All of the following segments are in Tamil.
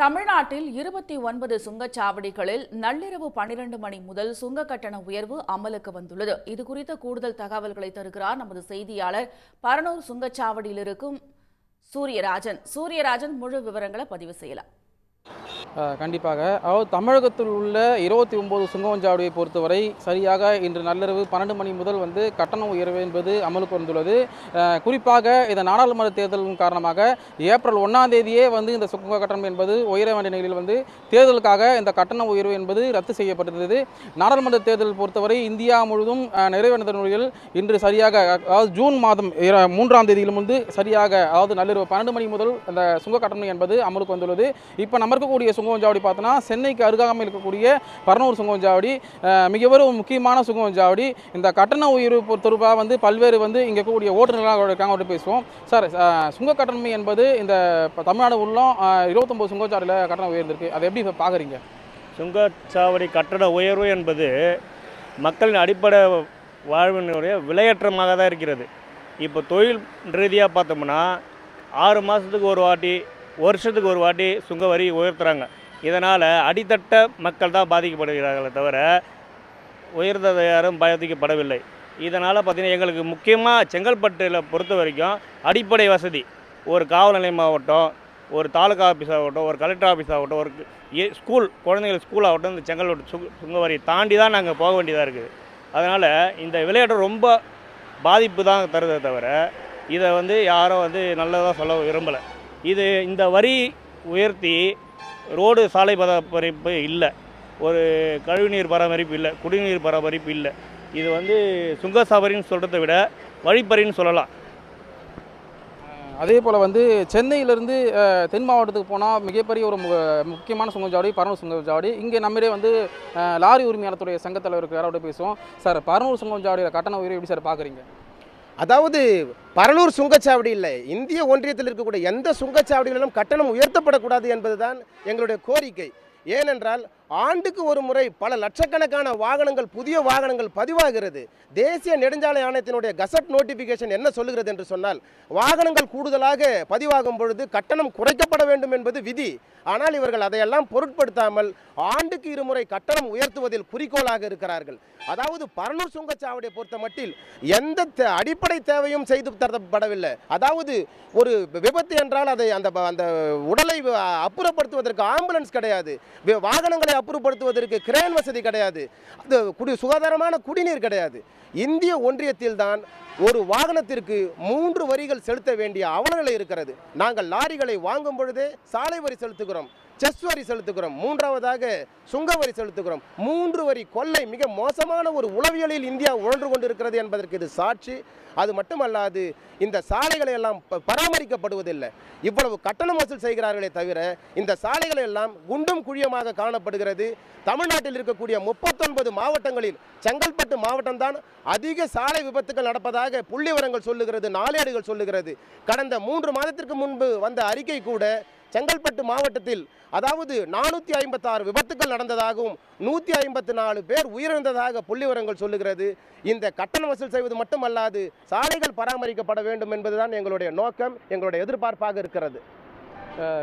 தமிழ்நாட்டில் இருபத்தி ஒன்பது சுங்கச்சாவடிகளில் நள்ளிரவு பன்னிரண்டு மணி முதல் சுங்க கட்டண உயர்வு அமலுக்கு வந்துள்ளது. இது குறித்த கூடுதல் தகவல்களை தருகிறார் நமது செய்தியாளர் பரனூர் சுங்கச்சாவடியில் இருக்கும் சூரியராஜன். சூரியராஜன் முழு விவரங்களை பதிவு செய்யலாம். கண்டிப்பாக. அதாவது தமிழகத்தில் உள்ள இருபத்தி ஒம்பது சுங்கவஞ்சாவடியை பொறுத்தவரை சரியாக இன்று நள்ளிரவு பன்னெண்டு மணி முதல் வந்து கட்டண உயர்வு என்பது அமலுக்கு வந்துள்ளது. குறிப்பாக இந்த நாடாளுமன்ற தேர்தலின் காரணமாக ஏப்ரல் ஒன்றாம் தேதியே வந்து இந்த சுங்க கட்டணம் என்பது உயர வேண்டிய நிலையில் வந்து தேர்தலுக்காக இந்த கட்டண உயர்வு என்பது ரத்து செய்யப்பட்டிருந்தது. நாடாளுமன்ற தேர்தல் பொறுத்தவரை இந்தியா முழுவதும் அஹ், நிறைவடைந்த நிலையில் இன்று சரியாக அதாவது ஜூன் மாதம் மூன்றாம் தேதியிலும் வந்து சரியாக அதாவது நள்ளிரவு பன்னெண்டு மணி முதல் அந்த சுங்க கட்டணம் என்பது அமலுக்கு வந்துள்ளது. இப்போ நம்ம இருக்கக்கூடிய சுங்கவஞ்சாவடி பார்த்தோன்னா சென்னைக்கு அருகாமையில் இருக்கக்கூடிய பரனூர் சுங்கவஞ்சாவடி மிகவும் முக்கியமான சுங்கவஞ்சாவடி. இந்த கட்டண உயர்வு தொடர்பாக வந்து பல்வேறு வந்து இங்கே இருக்கக்கூடிய ஓட்டுநர்களாக இருக்காங்க அவர்கிட்ட பேசுவோம். சார் சுங்க கட்டணம் என்பது இந்த தமிழ்நாடு உள்ள இருபத்தொம்போது சுங்கச்சாவடியில் கட்டணம் உயர்ந்திருக்கு. அதை எப்படி பார்க்குறீங்க சுங்கச்சாவடி கட்டண உயர்வு என்பது மக்களின் அடிப்படை வாழ்வினுடைய விலையேற்றமாக தான் இருக்கிறது. இப்போ தொழில் ரீதியாக பார்த்தோம்னா ஆறு மாதத்துக்கு ஒரு வாட்டி வருஷத்துக்கு ஒரு வாட்டி சுங்க வரி உயர்த்துறாங்க. இதனால் அடித்தட்ட மக்கள் தான் பாதிக்கப்படுகிறார்களே தவிர உயர்ந்தது யாரும் பாதிக்கப்படவில்லை. இதனால் பார்த்திங்கன்னா எங்களுக்கு முக்கியமாக செங்கல்பட்டில் பொறுத்த வரைக்கும் அடிப்படை வசதி. ஒரு காவல் நிலையம் ஆகட்டும் ஒரு தாலுகா ஆஃபீஸ் ஆகட்டும் ஒரு கலெக்டர் ஆஃபீஸ் ஆகட்டும் ஒரு ஏ- ஸ்கூல் குழந்தைகள் ஸ்கூல் ஆகட்டும் இந்த செங்கல்பட்டு சுங்க சுங்கவரியை தாண்டி தான் நாங்கள் போக வேண்டியதாக இருக்குது. அதனால் இந்த விளையாட்டு ரொம்ப பாதிப்பு தான் தருதே தவிர இதை வந்து யாரும் வந்து நல்லதாக சொல்ல விரும்பலை. இது இந்த வரி உயர்த்தி ரோடு சாலை பராமரிப்பு இல்லை. ஒரு கழிவுநீர் பராமரிப்பு இல்லை குடிநீர் பராமரிப்பு இல்லை. இது வந்து சுங்கசாவரின்னு சொல்கிறத விட வழிப்பறின்னு சொல்லலாம். அதே போல் வந்து சென்னையிலேருந்து தென் மாவட்டத்துக்கு போனால் மிகப்பெரிய ஒரு மு- முக்கியமான சுங்கச்சாவடி பரனூர் சுங்கச்சாவடி. இங்கே நம்மளே வந்து லாரி உரிமையாளத்துடைய சங்கத்தலைவருக்கு யாரோட பேசுவோம். சார் பரனூர் சுங்கச்சாவடியில் கட்டண உயர்வு எப்படி சார் பார்க்குறீங்க அதாவது பரலூர் சுங்கச்சாவடி இல்லை இந்திய ஒன்றியத்தில் இருக்கக்கூடிய எந்த சுங்கச்சாவடிகளிலும் கட்டணம் உயர்த்தப்படக்கூடாது என்பதுதான் எங்களுடைய கோரிக்கை. ஏனென்றால் ஆண்டுக்கு ஒரு முறை பல லட்சக்கணக்கான வாகனங்கள் புதிய வாகனங்கள் பதிவாகிறது. தேசிய நெடுஞ்சாலை ஆணையத்தினுடைய கசட் நோட்டிஃபிகேஷன் என்ன சொல்லுகிறது என்று சொன்னால் வாகனங்கள் கூடுதலாக பதிவாகும் பொழுது கட்டணம் குறைக்கப்பட வேண்டும் என்பது விதி. ஆனால் இவர்கள் அதையெல்லாம் பொருட்படுத்தாமல் ஆண்டுக்கு இருமுறை கட்டணம் உயர்த்துவதில் குறிக்கோளாக இருக்கிறார்கள். அதாவது பரனூர் சுங்கச்சாவடியை பொறுத்த மட்டில் எந்த தே- அடிப்படை தேவையும் செய்து தரப்படவில்லை. அதாவது ஒரு விபத்து என்றால் அதை அந்த அந்த உடலை அப்புறப்படுத்துவதற்கு ஆம்புலன்ஸ் கிடையாது. வாகனங்களை அப்புறப்படுத்துவதற்கு கிரேன் வசதி கிடையாது. அது குடி சுகாதாரமான குடிநீர் கிடையாது. இந்திய ஒன்றியத்தில் தான் ஒரு வாகனத்திற்கு மூன்று வரிகள் செலுத்த வேண்டிய அவலநிலை இருக்கிறது. நாங்கள் லாரிகளை வாங்கும் பொழுதே சாலை வரி செலுத்துகிறோம். செஸ் வரி செலுத்துகிறோம். மூன்றாவதாக சுங்க வரி செலுத்துகிறோம். மூன்று வரி கொள்ளை மிக மோசமான ஒரு உளவியலில் இந்தியா உழன்று கொண்டிருக்கிறது என்பதற்கு இது சாட்சி. அது மட்டுமல்லாது இந்த சாலைகளை எல்லாம் ப- பராமரிக்கப்படுவதில்லை. இவ்வளவு கட்டணம் வசூல் செய்கிறார்களே தவிர இந்த சாலைகள் எல்லாம் குண்டும் குழியமாக காணப்படுகிறது. தமிழ்நாட்டில் இருக்கக்கூடிய முப்பத்தொன்பது மாவட்டங்களில் செங்கல்பட்டு மாவட்டம்தான் அதிக சாலை விபத்துகள் நடப்பதாக புள்ளிவரங்கள் சொல்லுகிறது நாளேடுகள் சொல்லுகிறது. கடந்த மூன்று மாதத்திற்கு முன்பு வந்த அறிக்கை கூட செங்கல்பட்டு மாவட்டத்தில் அதாவது நானூற்றி ஐம்பத்தாறு விபத்துக்கள் நடந்ததாகவும் நூற்றி ஐம்பத்து நாலு பேர் உயிரிழந்ததாக புள்ளிவரங்கள் சொல்லுகிறது. இந்த கட்டணம் வசூல் செய்வது மட்டுமல்லாது சாலைகள் பராமரிக்கப்பட வேண்டும் என்பதுதான் எங்களுடைய நோக்கம் எங்களுடைய எதிர்பார்ப்பாக இருக்கிறது.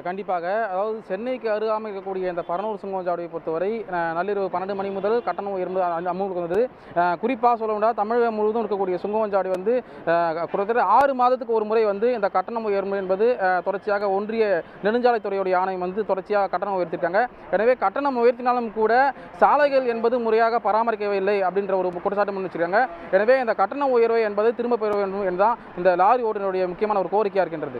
கண்டிப்பாக. அதாவது சென்னைக்கு அருகாமல் இருக்கக்கூடிய இந்த பரனூர் சுங்கச்சாவடியை பொறுத்தவரை நள்ளிரவு பன்னெண்டு மணி முதல் கட்டணம் உயர்ந்து அ- அமலுக்கு வந்தது. குறிப்பாக சொல்ல முடியாது தமிழகம் முழுவதும் இருக்கக்கூடிய சுங்கச்சாவடி வந்து அஹ், கிட்டத்தட்ட ஆறு மாதத்துக்கு ஒரு முறை வந்து இந்த கட்டணம் உயர்வு என்பது தொடர்ச்சியாக ஒன்றிய நெடுஞ்சாலைத்துறையுடைய ஆணையம் வந்து தொடர்ச்சியாக கட்டணம் உயர்த்திருக்காங்க. எனவே கட்டணம் உயர்த்தினாலும் கூட சாலைகள் என்பது முறையாக பராமரிக்கவே இல்லை அப்படின்ற ஒரு குற்றச்சாட்டு முன் வச்சிருக்காங்க. எனவே இந்த கட்டண உயர்வை என்பது திரும்ப பெற வேண்டும் என்றுதான் இந்த லாரி ஓட்டுநருடைய முக்கியமான ஒரு கோரிக்கையாக இருக்கின்றது.